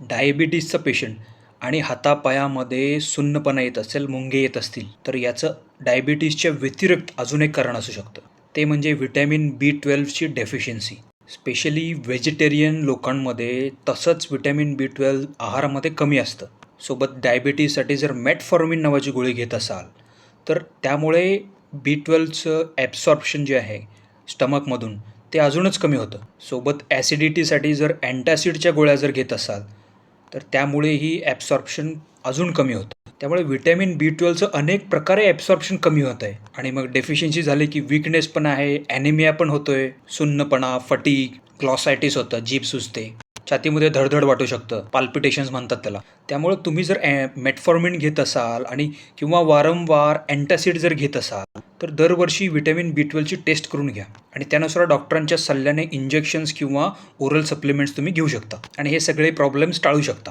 डायबिटीसचा patient आणि हातापायामध्ये सुन्नपणा येत असेल मुंगे येत असतील तर याचं डायबिटीसच्या व्यतिरिक्त अजून एक कारण असू शकतं. ते म्हणजे व्हिटॅमिन बी ट्वेल्वची डेफिशियन्सी. स्पेशली व्हेजिटेरियन लोकांमध्ये तसंच व्हिटॅमिन बी ट्वेल्व आहारामध्ये कमी असतं. सोबत डायबिटीससाठी जर मेटफॉर्मिन नावाची गोळी घेत असाल तर त्यामुळे बी ट्वेल्वचं ॲब्सॉर्प्शन जे आहे स्टमकमधून ते अजूनच कमी होतं. सोबत ॲसिडिटीसाठी जर अँटॅसिडच्या गोळ्या जर घेत असाल तर त्यामुळेही ॲब्सॉर्प्शन अजून कमी होतं. त्यामुळे व्हिटॅमिन बी ट्वेल्वचं अनेक प्रकारे ॲब्सॉर्प्शन कमी होत आहे. आणि मग डेफिशियन्सी झाली की विकनेस पण आहे ॲनिमिया पण होतोय सुन्नपणा फटीक क्लॉसायटिस होतं जीभ सुचते छातीमध्ये धडधड वाटू शकतं पाल्पिटेशन्स म्हणतात त्याला. त्यामुळे तुम्ही जर मेटफॉर्मिन घेत असाल आणि किंवा वारंवार अँटासिड जर घेत असाल तर दरवर्षी व्हिटॅमिन बी ट्वेल्वची टेस्ट करून घ्या. आणि त्यानुसार डॉक्टरांच्या सल्ल्याने इंजेक्शन्स किंवा ओरल सप्लिमेंट्स तुम्ही घेऊ शकता. आणि हे सगळे प्रॉब्लेम्स टाळू शकता.